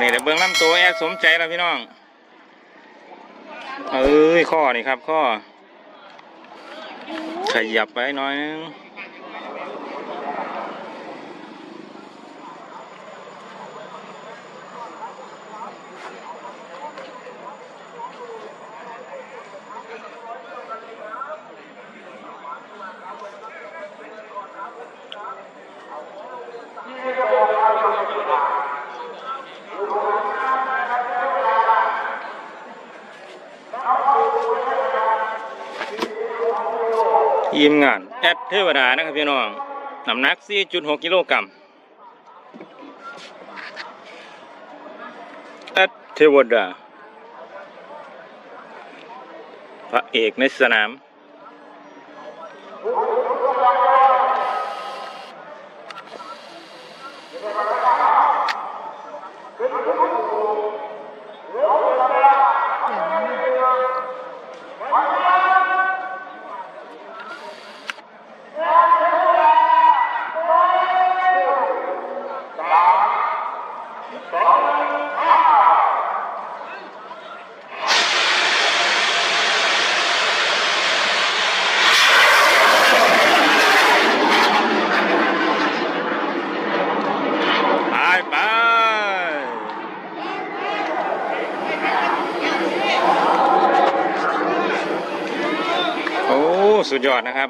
เดี๋ยวเบื้องลำตัวแอดสมใจแล้วพี่น้อง เอ้ยข้อนี่ครับข้อ ขยับไปน้อยนึง ทีมงานแอดเทวดานะครับพี่น้องน้ำหนัก 4.6 กิโลกรัมแอดเทวดา พระเอกในสนาม ไปไปโอ้ สุดยอดนะครับ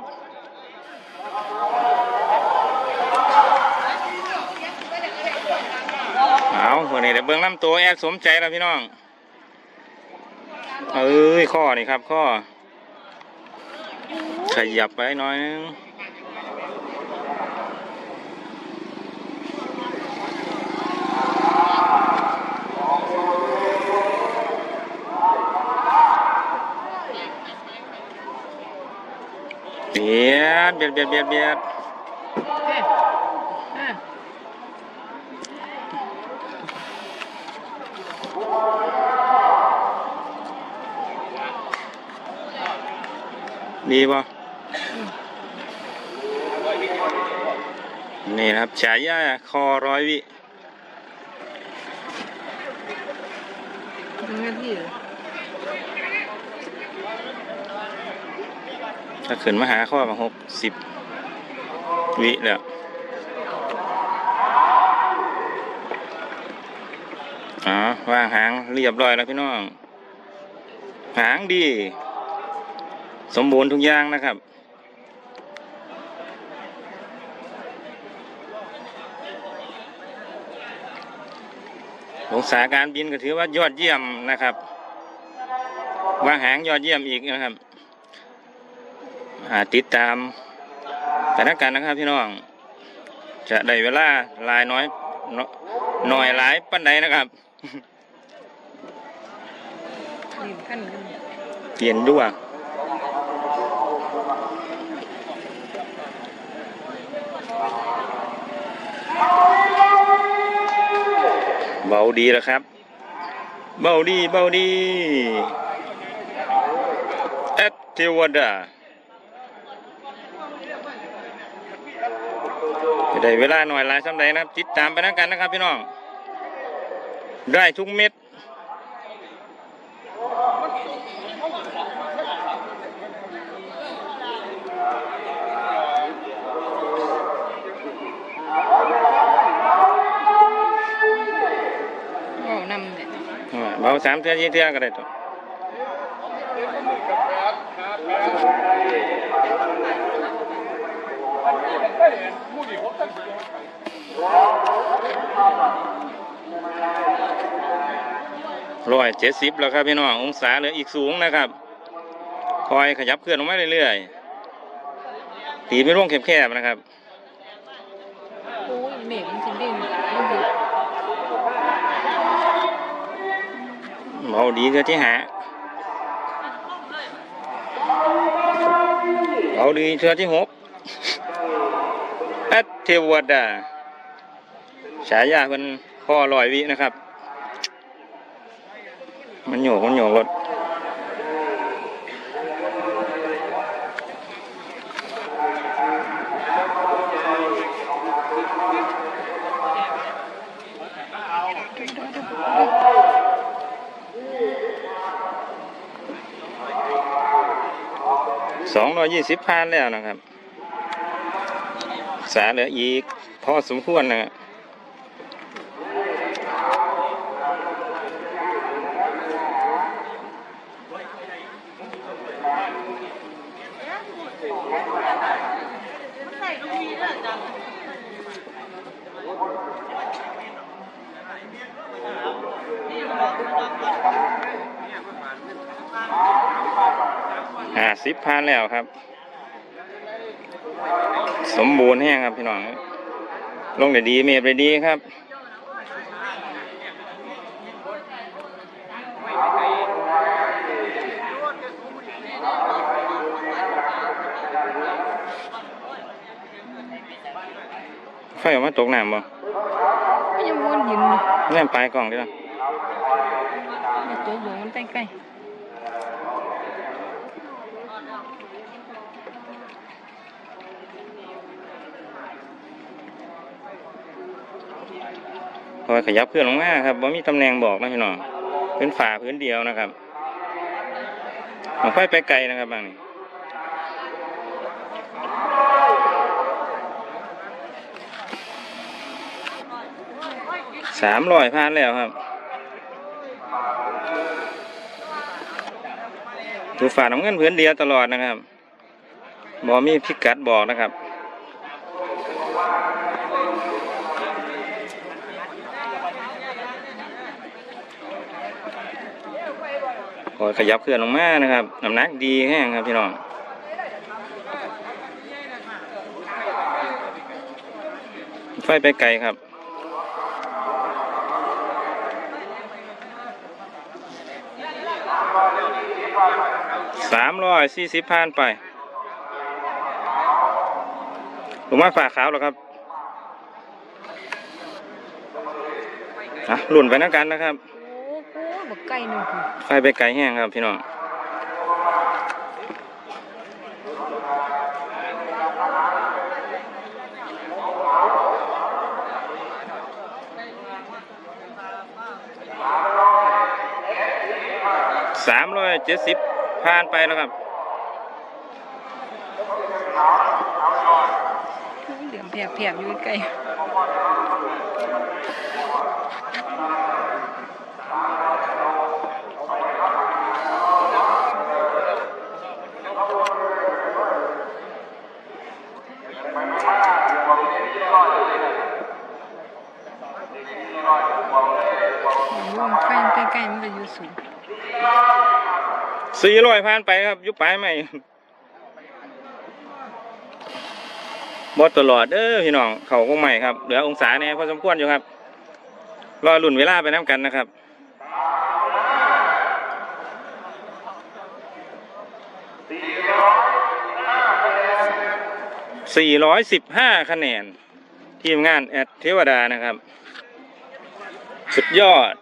เอาวันนี้เดี๋ยวเบื้องลำตัวแอดสมใจแล้วพี่น้อง เอ้ย ข้อนี่ครับ ข้อ ขยับไปหน่อยนึง เบียดเบียดเบียดเบียดเบียดดีป่ะนี่นะครับฉายาคอร้อยวิทำหน้าที่เหรอ ถ้าขึ้นมาหาข้อมาหกสิบวิแล้วอ๋อวางหางเรียบร้อยแล้วพี่น้อง หางดี สมบูรณ์ทุกอย่างนะครับองศาการบินก็ถือว่ายอดเยี่ยมนะครับวางหางยอดเยี่ยมอีกนะครับ ติดตามแต่นักการนะครับพี่น้อง จะได้เวลาลายน้อยน้อยหน่อยหลายปันใดนะครับเปลี่ยนด้วยเบาดีแล้วครับ เบาดี เบาดีแอดเทวดา ได้เวลาหน่อยหลายสำใดนะครับติดตามไปนักกันนะครับพี่น้อง ได้ทุกเม็ดก็นำเนี่ยอ่าเบาสามเทื่อยี่เทื่อก็ได้ตัว ร้อยเจ็ดสิบแล้วครับพี่น้ององศาเหลืออีกสูงนะครับ คอยขยับเคลื่อนออกมาเรื่อยๆ ตีไม่ร่วงแคบๆนะครับโอ้ยเมฆมันสิเด่นมันสิเบาดีเจอที่หาเบาดีเทื่อที่หก แอดเทวดา ฉายาเป็นพ่อลอยวินะครับ มันโยกมันโยกรถสองร้อยยี่สิบพันแล้วนะครับ สาเหลืออีก พอสมควรนะครับห้าสิบพันแล้วครับ สมบูรณ์แห้งครับพี่น้อง ลงได้ดีเมฟได้ดีครับไฟออกมาตกน้ำบ่ไม่ยังวนหินเลยแน่ปลายกล่องดิล่ะไอ้ตัวหลวงมันใกล้ค อยขยับเพื่อนลงมาครับว่ามีตำแหน่งบอกนะพี่น้องเป็นฝาพื้นเดียวนะครับของไฟไปไกลนะครับบางนี้สามร้อยพันแล้วครับดูฝาน้ำเงินพื้นเดียวตลอดนะครับบอมีพิกัดบอกนะครับ อยขยับเคลื่อนลงมานะครับน้ำหนักดีแห้งครับพี่น้องไฟไปไกลครับสามร้อยสี่สิบพันไปลงมาฝาขาวแล้วครับอะหลุ่นไปนักกันนะครับ บักไก่หนึ่งคือไฟไปไกลแห้งครับพี่น้องสามร้อยเจ็ดสิบผ่านไปแล้วครับเหลือมแผลบๆอยู่ใกล้ ๆร่วมไฟใกล้ๆมันจะอยู่สูงสี่ร้อยผ่านไปครับ ยุบไปไหมบดตลอดเด้อพี่น้องเขาคงใหม่ครับ เหลือองศาเนี่ยพอสมควรอยู่ครับ รอหลุ่นเวลาไปน้ำกันนะครับสี่ร้อยสิบห้าคะแนน ทีมงานแอดเทวดานะครับ สุดยอด